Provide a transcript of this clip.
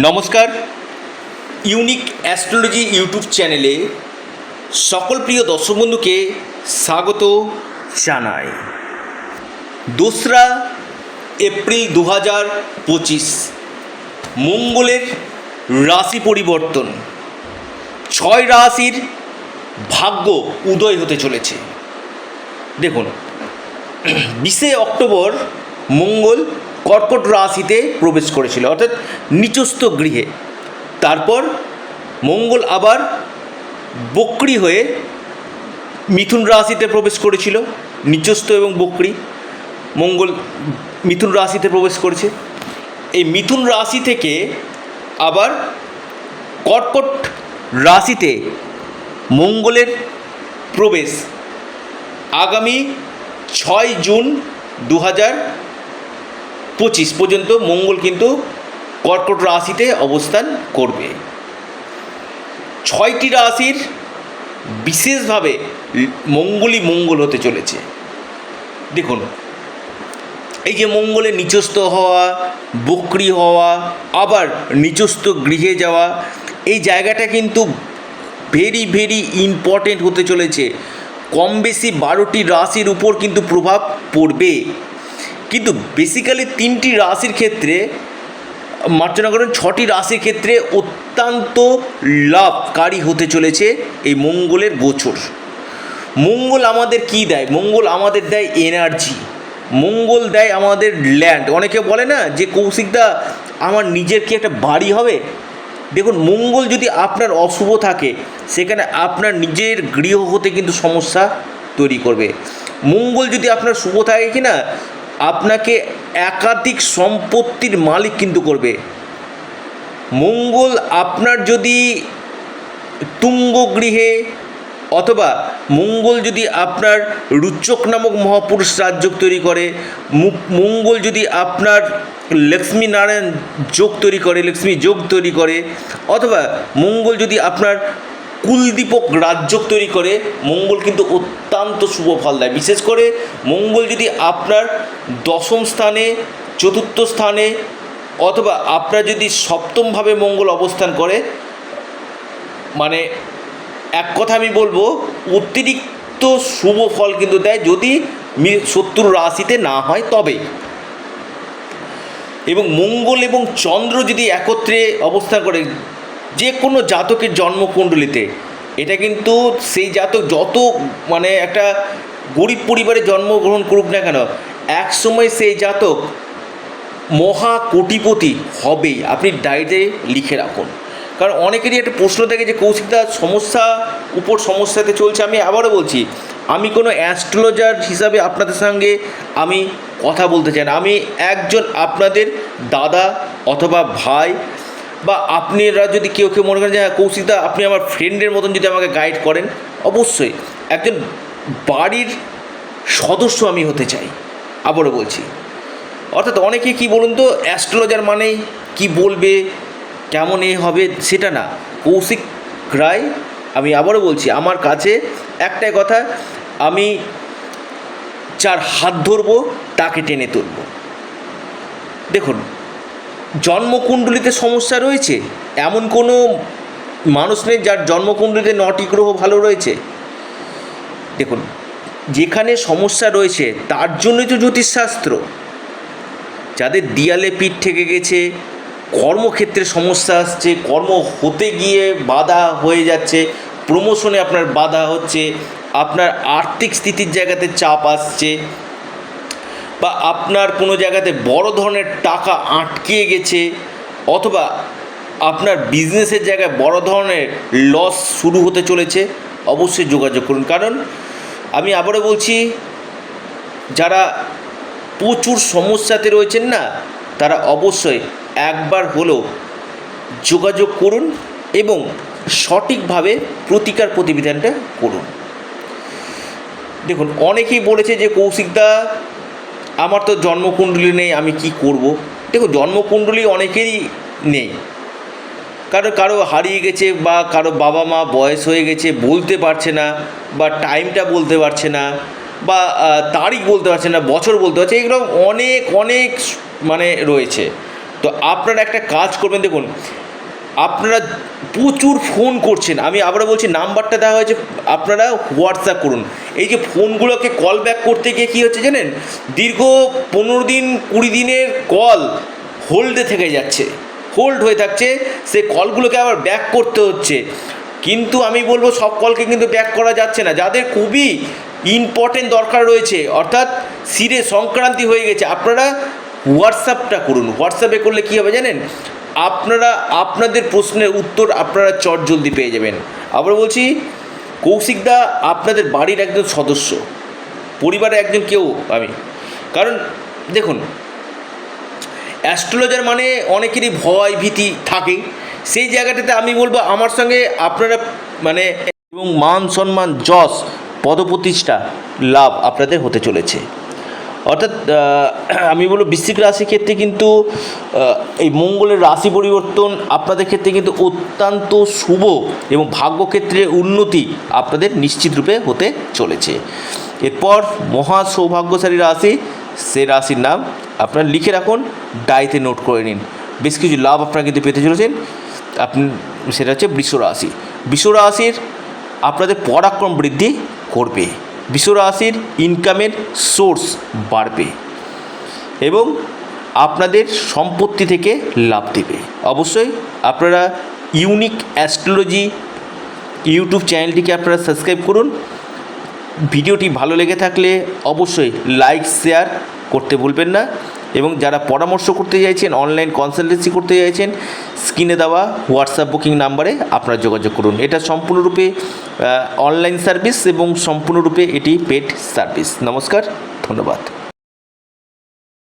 নমস্কার। Unique astrology YouTube চ্যানেলে সকল প্রিয় দর্শক বন্ধুকে স্বাগত জানাই। দোসরা এপ্রিল দু হাজার পঁচিশ, মঙ্গলের রাশি পরিবর্তন। ছয় রাশির ভাগ্য উদয় হতে চলেছে। দেখুন, বিশে অক্টোবর মঙ্গল কর্কট রাশিতে প্রবেশ করেছিল, অর্থাৎ নিচস্থ গৃহে। তারপর মঙ্গল আবার বক্রি হয়ে মিথুন রাশিতে প্রবেশ করেছিল, নিচস্থ এবং বক্রি। মঙ্গল মিথুন রাশিতে প্রবেশ করেছে। এই মিথুন রাশি থেকে আবার কর্কট রাশিতে মঙ্গলের প্রবেশ আগামী ছয় জুন দু হাজার পঁচিশ পর্যন্ত মঙ্গল কিন্তু কর্কট রাশিতে অবস্থান করবে। ছয়টি রাশির বিশেষভাবে মঙ্গলই মঙ্গল হতে চলেছে। দেখুন, এই যে মঙ্গলের নিচস্থ হওয়া, বক্রি হওয়া, আবার নিচস্থ গৃহে যাওয়া, এই জায়গাটা কিন্তু ভেরি ভেরি ইম্পর্টেন্ট হতে চলেছে। কম বেশি বারোটি রাশির উপর কিন্তু প্রভাব পড়বে। কিন্তু বেসিক্যালি তিনটি রাশির ক্ষেত্রে মার্চনা করেন ছটি রাশির ক্ষেত্রে অত্যন্ত লাভকারী হতে চলেছে এই মঙ্গলের গোচর। মঙ্গল আমাদের কি দেয়? মঙ্গল আমাদের দেয় এনার্জি মঙ্গল দেয় আমাদের ল্যান্ড অনেকে বলে না যে কৌশিকদা আমার নিজের কি একটা বাড়ি হবে? দেখুন, মঙ্গল যদি আপনার অশুভ থাকে, সেখানে আপনার নিজের গৃহ হতে কিন্তু সমস্যা তৈরি করবে। মঙ্গল যদি আপনার শুভ থাকে কি না আপনাকে একাধিক সম্পত্তির মালিক কিন্তু করবে। মঙ্গল আপনার যদি তুঙ্গ গৃহে অথবা মঙ্গল যদি আপনার রুচক নামক মহাপুরুষ রাজযোগ তৈরি করে মঙ্গল যদি আপনার লক্ষ্মী নারায়ণ যোগ তৈরি করে, লক্ষ্মী যোগ তৈরি করে, অথবা মঙ্গল যদি আপনার কুলদীপক রাজযোগ তৈরি করে, মঙ্গল কিন্তু অত্যন্ত শুভ ফল দেয়। বিশেষ করে মঙ্গল যদি আপনার দশম স্থানে, চতুর্থ স্থানে, অথবা আপনার যদি সপ্তমভাবে মঙ্গল অবস্থান করে মানে এক কথা আমি বলব, অতিরিক্ত শুভ ফল কিন্তু দেয় যদি মি- শত্রু রাশিতে না হয় তবে। এবং মঙ্গল এবং চন্দ্র যদি একত্রে অবস্থান করে যে কোনো জাতকের জন্মকুণ্ডলিতে, এটা কিন্তু সেই জাতক যত মানে একটা গরিব পরিবারে জন্মগ্রহণ করুক না কেন এক সময় সেই জাতক মহা কোটিপতি হবেই। আপনি ডায়েরিতে লিখে রাখুন। কারণ অনেকেরই একটা প্রশ্ন থাকে যে কৌশিকদা সমস্যা উপর সমস্যাতে চলছে। আমি আবারও বলছি, আমি কোনো অ্যাস্ট্রোলজার হিসাবে আপনাদের সঙ্গে আমি কথা বলতে চাই না। আমি একজন আপনাদের দাদা অথবা ভাই বা আপনারা যদি কেউ কেউ মনে করেন যে হ্যাঁ কৌশিকদা, আপনি আমার ফ্রেন্ডের মতন যদি আমাকে গাইড করেন, অবশ্যই একজন বাড়ির সদস্য আমি হতে চাই, আবারও বলছি। অর্থাৎ অনেকে কি বলুন তো অ্যাস্ট্রোলজার মানেই কি বলবে, কেমন এ হবে, সেটা না। কৌশিক রায়, আমি আবারও বলছি, আমার কাছে একটাই কথা, আমি যার হাত ধরবো, তাকে টেনে তুলব। দেখুন জন্মকুণ্ডলিতে সমস্যা রয়েছে? এমন কোনো মানুষ নেই যার জন্মকুণ্ডলিতে নটি গ্রহ ভালো রয়েছে? দেখুন, যেখানে সমস্যা রয়েছে, তার জন্যই তো জ্যোতিষশাস্ত্র। যাদের দিয়ালে পিঠ থেকে গেছে, কর্মক্ষেত্রে সমস্যা আসছে, কর্ম হতে গিয়ে বাধা হয়ে যাচ্ছে প্রমোশনে আপনার বাধা হচ্ছে, আপনার আর্থিক স্থিতির জায়গাতে চাপ আসছে বা আপনার কোনো জায়গাতে বড় ধরনের টাকা আটকে গেছে অথবা আপনার বিজনেসের জায়গায় বড় ধরনের লস শুরু হতে চলেছে, অবশ্যই যোগাযোগ করুন। কারণ আমি আবারও বলছি, যারা প্রচুর সমস্যাতে রয়েছেন না, তারা অবশ্যই একবার হলেও যোগাযোগ করুন এবং সঠিকভাবে প্রতিকার প্রতিবিধানটা করুন। দেখুন, অনেকেই বলেছে যে কৌশিকদা আমার তো জন্মকুণ্ডলী নেই, আমি কি করব? দেখো, জন্মকুণ্ডলী অনেকেরই নেই। কারও কারও হারিয়ে গেছে বা কারও বাবা মা বয়স হয়ে গেছে বলতে পারছে না বা টাইমটা বলতে পারছে না বা তারিখ বলতে পারছে না, বছর বলতে পারছে এগুলো অনেক অনেক মানে রয়েছে। তো আপনারা একটা কাজ করবেন, দেখুন আপনারা প্রচুর ফোন করছেন। আমি আবার বলছি, নাম্বারটা দেওয়া হয়েছে, আপনারা হোয়াটসঅ্যাপ করুন। এই যে ফোনগুলোকে কল ব্যাক করতে গিয়ে কী হচ্ছে জানেন? দীর্ঘ পনেরো দিন, কুড়ি দিনের কল হোল্ডে থেকে যাচ্ছে। হোল্ড হয়ে থাকছে, সে কলগুলোকে আবার ব্যাক করতে হচ্ছে। কিন্তু আমি বলব, সব কলকে কিন্তু ব্যাক করা যাচ্ছে না। যাদের খুবই ইম্পর্টেন্ট দরকার রয়েছে, অর্থাৎ সিরে সংক্রান্তি হয়ে গেছে, আপনারা হোয়াটসঅ্যাপটা করুন। হোয়াটসঅ্যাপে করলে কী হবে জানেন? আপনারা, আপনাদের প্রশ্নের উত্তর আপনারা চট জলদি পেয়ে যাবেন। আবার বলছি কৌশিকদা আপনাদের বাড়ির একজন সদস্য, পরিবারের একজন কেউ আমি। কারণ, দেখুন, অ্যাস্ট্রোলজার মানে অনেকেরই ভয় ভীতি থাকে সেই জায়গাটাতে আমি বলব, আমার সঙ্গে আপনারা মানে এবং মান সম্মান, যশ, পদপ্রতিষ্ঠা, লাভ আপনাদের হতে চলেছে। অর্থাৎ আমি বলব বৃশ্চিক রাশির ক্ষেত্রে কিন্তু এই মঙ্গলের রাশি পরিবর্তন আপনাদের ক্ষেত্রে কিন্তু অত্যন্ত শুভ এবং ভাগ্যক্ষেত্রে উন্নতি আপনাদের নিশ্চিত রূপে হতে চলেছে। এরপর মহা সৌভাগ্যশালী রাশি, সে রাশির নাম আপনারা লিখে রাখুন ডায়েতে নোট করে নিন। বেশ কিছু লাভ আপনারা কিন্তু পেতে চলেছেন। আপনি, সেটা হচ্ছে বৃষ রাশি। বৃষ রাশির আপনাদের পরাক্রম বৃদ্ধি করবে। বৃষ রাশির ইনকামের সোর্স বাড়বে এবং আপনাদের সম্পত্তি থেকে লাভ দেবে। অবশ্যই আপনারা ইউনিক অ্যাস্ট্রোলজি ইউটিউব চ্যানেলটিকে আপনারা সাবস্ক্রাইব করুন। ভিডিওটি ভালো লেগে থাকলে অবশ্যই লাইক শেয়ার করতে ভুলবেন না। এবং যারা পরামর্শ করতে চাইছেন অনলাইন কনসালটেন্সি করতে চাইছেন স্ক্রিনে দেওয়া হোয়াটসঅ্যাপ বুকিং নাম্বারে আপনারা যোগাযোগ করুন। এটা সম্পূর্ণরূপে অনলাইন সার্ভিস এবং সম্পূর্ণরূপে এটি পেড সার্ভিস নমস্কার, ধন্যবাদ।